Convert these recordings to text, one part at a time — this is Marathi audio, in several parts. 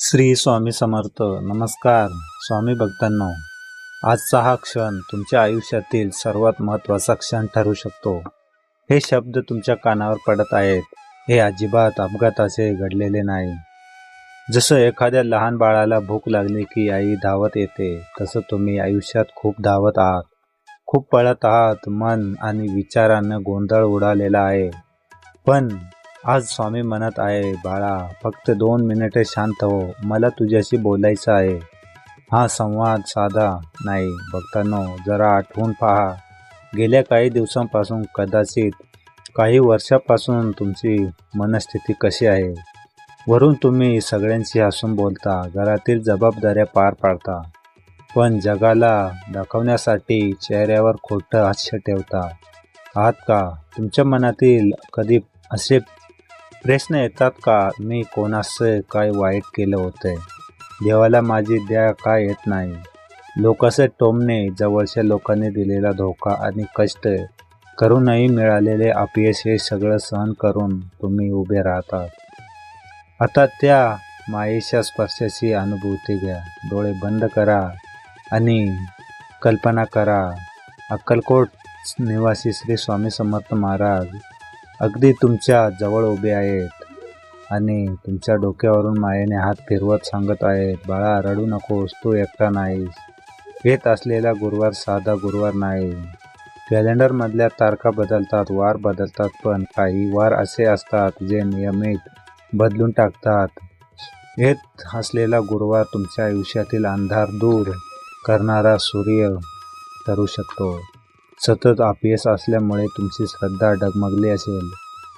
श्री स्वामी समर्थ. नमस्कार स्वामी भक्तांनो. आजचा हा क्षण तुमच्या आयुष्यातील सर्वात महत्त्वाचा क्षण ठरू शकतो. हे शब्द तुमच्या कानावर पडत आहेत. हे अजिबात अपघाताचे घडलेले नाही. जसं एखाद्या लहान बाळाला भूक लागली की आई धावत येते तसं तुम्ही आयुष्यात खूप धावत आहात. खूप पळत आहात मन आणि विचारानं गोंधळ उडालेला आहे. पण आज स्वामी म्हणत आहे बाळा फक्त दोन मिनिटे शांत हो. मला तुझ्याशी बोलायचं आहे. हा संवाद साधा. नाही भक्तांनो जरा आठवून पहा. गेल्या काही दिवसांपासून कदाचित काही वर्षापासून तुमची मनस्थिती कशी आहे? वरून तुम्ही सगळ्यांशी हसून बोलता घरातील जबाबदाऱ्या पार पाडता पण जगाला दाखवण्यासाठी चेहऱ्यावर खोटं हास्य ठेवता. आहात का? तुमच्या मनातील कधी असे प्रश्न येतात का? मी कोणाचं काय वाईट केलं होतंय देवाला माझी द्या काय येत नाही? लोक टोमणे जवळच्या लोकांनी दिलेला धोका आणि कष्ट करूनही मिळालेले अपयश हे सगळं सहन करून तुम्ही उभे राहतात आता त्या मायेच्या स्पर्शाची अनुभूती घ्या. डोळे बंद करा आणि कल्पना करा. अक्कलकोट निवासी श्री स्वामी समर्थ महाराज अगदी तुमच्या जवळ उभे आहेत आणि तुमच्या डोक्यावरून मायेने हात फिरवत सांगत आहेत बाळा रडू नकोस तू एकटा नाहीस. येत असलेला गुरुवार साधा गुरुवार नाही. कॅलेंडरमधल्या तारखा बदलतात वार बदलतात पण काही वार असे असतात जे नियमित बदलून टाकतात. येत असलेला गुरुवार तुमच्या आयुष्यातील अंधार दूर करणारा सूर्य ठरू शकतो. सतत अपयश असल्यामुळे तुमची श्रद्धा डगमगली असेल.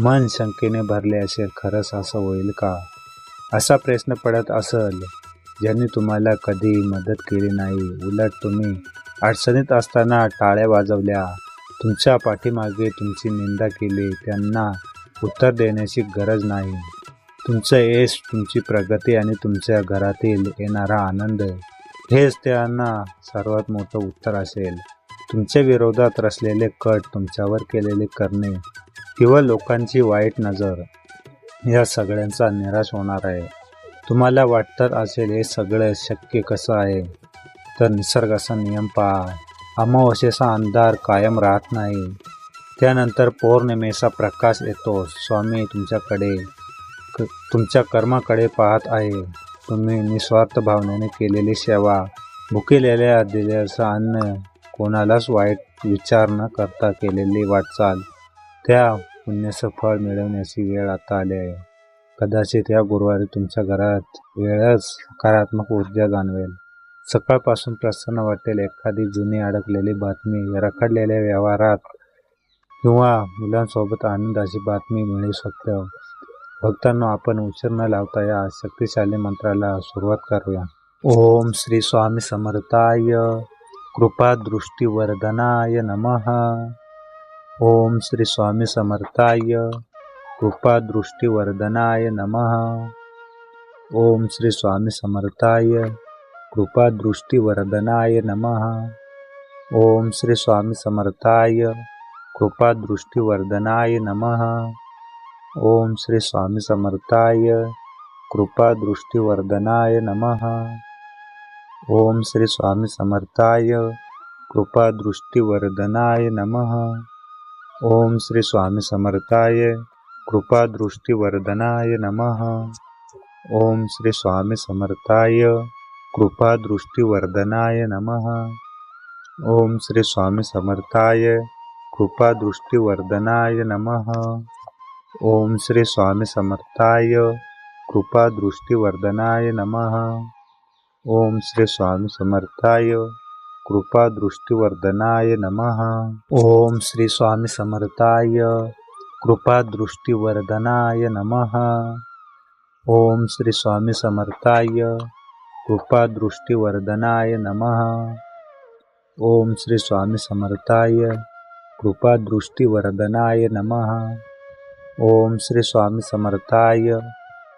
मन शंकेने भरले असेल खरंच असं होईल का? असा प्रश्न पडत असेल ज्यांनी तुम्हाला कधी मदत केली नाही. उलट तुम्ही अडचणीत असताना टाळ्या वाजवल्या. तुमच्या पाठीमागे तुमची निंदा केली. त्यांना उत्तर देण्याची गरज नाही. तुमचं यश तुमची प्रगती आणि तुमच्या घरातील येणारा आनंद हेच त्यांना सर्वात मोठं उत्तर असेल. तुमच्या विरोधात रचलेले कट तुमच्यावर केलेले करणे किंवा लोकांची वाईट नजर या सगळ्यांचा निराश होणार आहे. तुम्हाला वाटतं असेल हे सगळं शक्य कसं आहे? तर निसर्गाचा नियम पहा. अमावस्येचा अंधार कायम राहत नाही. त्यानंतर पौर्णिमेचा प्रकाश येतो. स्वामी तुमच्याकडे क तुमच्या कर्माकडे पाहत आहे. तुम्ही निस्वार्थ भावनेने केलेली सेवा भुकेलेल्या दिल्याचं अन्न कोणालाच वाईट विचार न करता केलेली वाटचाल त्या पुण्याचं फळ मिळवण्याची वेळ आता आली आहे. कदाचित या गुरुवारी तुमच्या घरात वेळच सकारात्मक ऊर्जा जाणवेल. सकाळपासून प्रसन्न वाटेल एखादी जुनी अडकलेली बातमी रखडलेल्या व्यवहारात किंवा मुलांसोबत आनंदाची बातमी मिळू शकते. भक्तांना आपण उशीर न लावता या शक्तिशाली मंत्राला सुरुवात करूया. ओम श्री स्वामी समर्थाय. कृपादृष्टिवर्धनाय नमः। ओम श्री स्वामी समर्थाय। कृपादृष्टिवर्धनाय नमः। ओम श्री स्वामी समर्थाय। कृपादृष्टिवर्धनाय नमः। ओम श्री स्वामी समर्थाय। कृपादृष्टिवर्धनाय नमः। ओम श्री स्वामी समर्थाय। कृपादृष्टिवर्धनाय नमः। ॐ श्री स्वामी समर्थाय कृपादृष्टिवर्धनाय नमः। ॐ श्री स्वामी समर्थाय कृपादृष्टिवर्धनाय नमः। ॐ श्री स्वामी समर्थाय कृपादृष्टिवर्धनाय नमः। ॐ श्री स्वामी समर्थाय कृपादृष्टिवर्धनाय नमः। ॐ श्री स्वामी समर्थाय कृपादृष्टिवर्धनाय नमः। ओम श्री स्वामी समर्थाय कृपा दृष्टीवर्धनाय नमः। ओम श्री स्वामी समर्थाय कृपा दृष्टीवर्धनाय नमः। ओम श्री स्वामी समर्थाय कृपा दृष्टीवर्धनाय नमः। ओम श्री स्वामी समर्थाय कृपा दृष्टीवर्धनाय नमः। ओम श्री स्वामी समर्थाय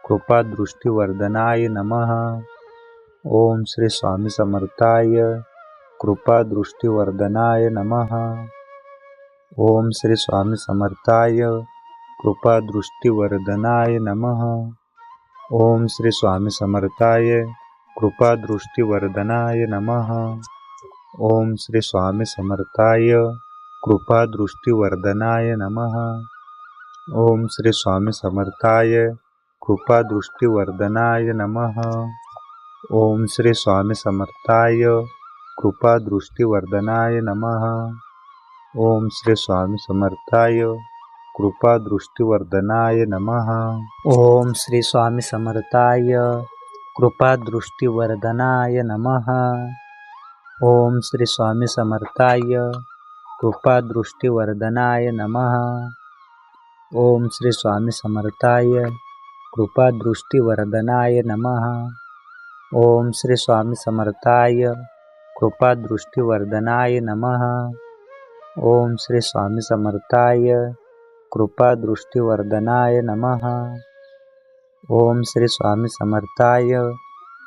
कृपा दृष्टीवर्धनाय नमः। ओम श्री स्वामी समर्थाय कृपा दृष्टीवर्धनाय नमः। ओम श्री स्वामी समर्थाय कृपा दृष्टीवर्धनाय नमः। ओम श्री स्वामी समर्थाय कृपादृष्टीवर्धनाय नमः। ओम श्री स्वामी समर्थाय कृपादृष्टीवर्धनाय नमः। ओम श्री स्वामी समर्थाय कृपादृष्टीवर्धनाय नमः। ॐ श्री स्वामी कृपादृष्टिवर्धनाय नमः। ॐ श्री स्वामी कृपादृष्टिवर्धनाय नमः। ॐ श्री स्वामी कृपादृष्टिवर्धनाय नमः। ॐ श्री स्वामी कृपादृष्टिवर्धनाय नमः। ॐ श्री स्वामी कृपादृष्टिवर्धनाय नमः। ओम श्री स्वामी समर्थाय कृपादृष्टीवर्धनाय नमः। ओम श्री स्वामी समर्थाय कृपादृष्टीवर्धनाय नमः। ओम श्री स्वामी समर्थाय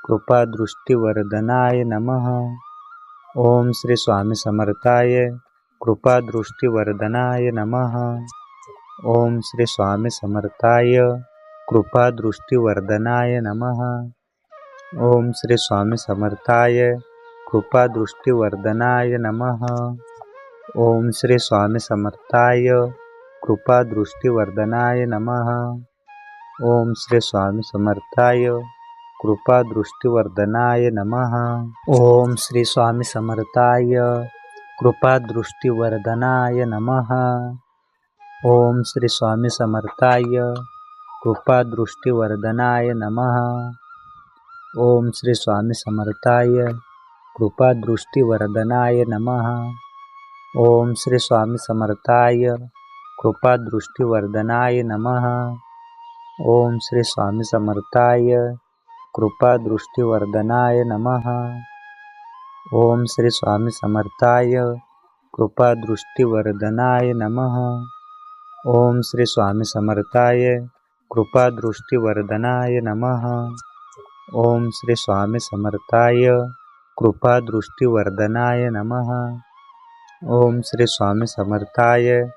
कृपादृष्टीवर्धनाय नमः। ओम श्री स्वामी समर्थाय कृपादृष्टीवर्धनाय नमः। ओम श्री स्वामी समर्थाय कृपादृष्टीवर्धनाय नमः ओम श्री स्वामी समर्थाय कृपादृष्टीवर्धनाय नमः। ओम श्री स्वामी समर्थाय कृपादृष्टीवर्धनाय नमः। ओम श्री स्वामी समर्थाय कृपादृष्टीवर्धनाय नमः। ओम श्री स्वामी समर्थाय कृपादृष्टीवर्धनाय नमः। ओम श्री स्वामी समर्थाय कृपादृष्टीवर्धनाय नमः। ओम श्री स्वामी समर्थाय कृपादृष्टीवर्धनाय नमः। ओम श्री स्वामी समर्थाय कृपादृष्टीवर्धनाय नमः। ओम श्री स्वामी समर्थाय कृपादृष्टीवर्धनाय नमः। ओम श्री स्वामी समर्थाय कृपादृष्टीवर्धनाय नमः। ओम श्री स्वामी समर्थाय कृपादृष्टीवर्धनाय नमः। ओम श्री स्वामी समर्थाय कृपादृष्टीवर्धनाय नमः। ओम श्री स्वामी समर्थाय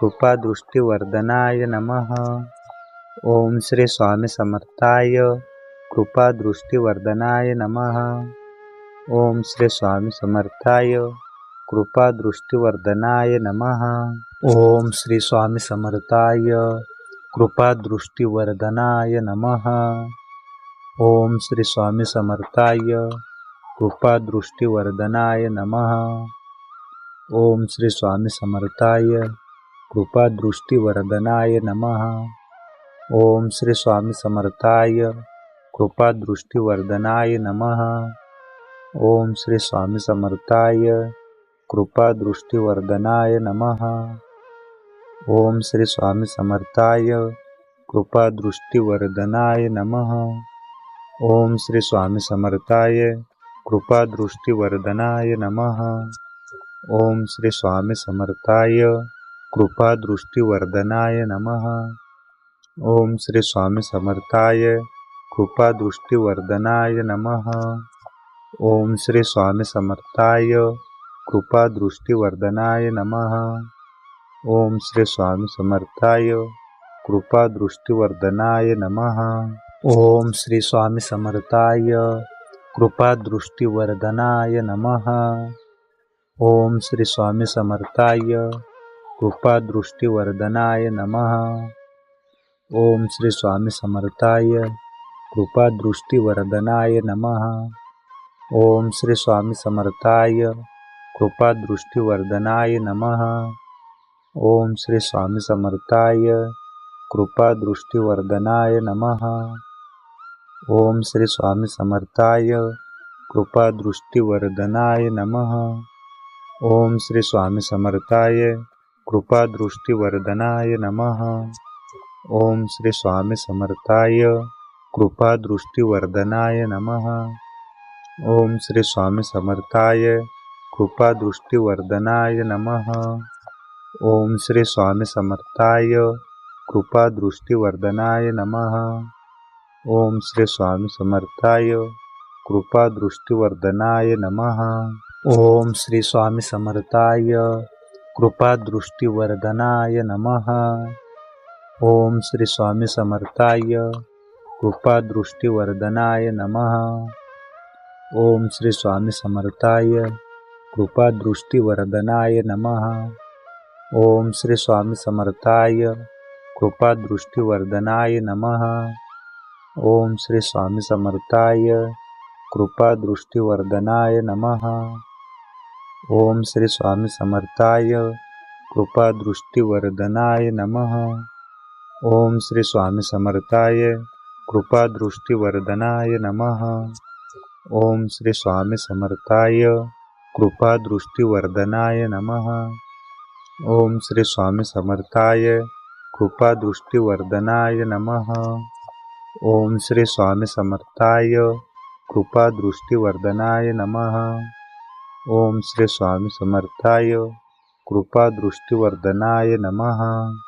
कृपादृष्टीवर्धनाय नमः। ओम श्री स्वामी समर्थाय कृपादृष्टीवर्धनाय नमः। ओम श्री स्वामी समर्थाय कृपादृष्टीवर्धनाय नमः। ओम श्री स्वामी समर्थाय कृपादृष्टीवर्धनाय नमः। ओम श्री स्वामी समर्थाय कृपादृष्टीवर्धनाय नमः। ओम श्री स्वामी समर्थाय कृपादृष्टीवर्धनाय नमः। ओम श्री स्वामी समर्थाय कृपादृष्टीवर्धनाय नमः। ओम श्री स्वामी समर्थाय कृपादृष्टीवर्धनाय नमः। ओम श्री स्वामी समर्थाय कृपादृष्टीवर्धनाय नमः ओम श्री स्वामी समर्थाय कृपादृष्टीवर्धनाय नमः। ओम श्री स्वामी समर्थाय कृपादृष्टीवर्धनाय नमः। ओम श्री स्वामी समर्थाय कृपादृष्टीवर्धनाय नमः। ओम श्री स्वामी समर्थाय कृपादृष्टीवर्धनाय नमः। ओम श्री स्वामी समर्थाय कृपादृष्टीवर्धनाय नमः। ओम श्री स्वामी समर्थाय कृपादृष्टीवर्धनाय नमः. ओम श्री स्वामी समर्थाय कृपादृष्टीवर्धनाय नमः. ओम श्री स्वामी समर्थाय कृपादृष्टीवर्धनाय नमः. ओम श्री स्वामी समर्थाय कृपादृष्टीवर्धनाय नमः. ओम श्री स्वामी समर्थाय कृपादृष्टीवर्धनाय नमः. ओम श्री स्वामी समर्थाय कृपादृष्टीवर्धनाय नमः। ओम श्री स्वामी समर्थाय कृपादृष्टीवर्धनाय नमः। ओम श्री स्वामी समर्थाय कृपादृष्टीवर्धनाय नमः। ओम श्री स्वामी समर्थाय कृपादृष्टीवर्धनाय नमः। ओम श्री स्वामी समर्थाय कृपादृष्टीवर्धनाय नमः ओम श्री स्वामी समर्थाय कृपादृष्टीवर्धनाय नमः। ओम श्री स्वामी समर्थाय कृपादृष्टीवर्धनाय नमः। ओम श्री स्वामी समर्थाय कृपादृष्टिवर्धनाय नमः। ओम श्री स्वामी समर्थाय कृपादृष्टिवर्धनाय नमः। ओम श्री स्वामी समर्थाय कृपादृष्टिवर्धनाय नमः। ओम श्री स्वामी समर्थाय कृपादृष्टिवर्धनाय नमः. ओम श्री स्वामी समर्थाय कृपादृष्टिवर्धनाय नमः. ओम श्री स्वामी समर्थाय कृपादृष्टिवर्धनाय नमः. ओम श्री स्वामी समर्थाय कृपादृष्टिवर्धनाय नमः. ओम श्री स्वामी समर्थाय कृपादृष्टिवर्धनाय नमः. ओम श्री स्वामी समर्थाय कृपादृष्टिवर्धनाय नमः. ओम श्री स्वामी समर्थाय कृपादृष्टिवर्धनाय नमः.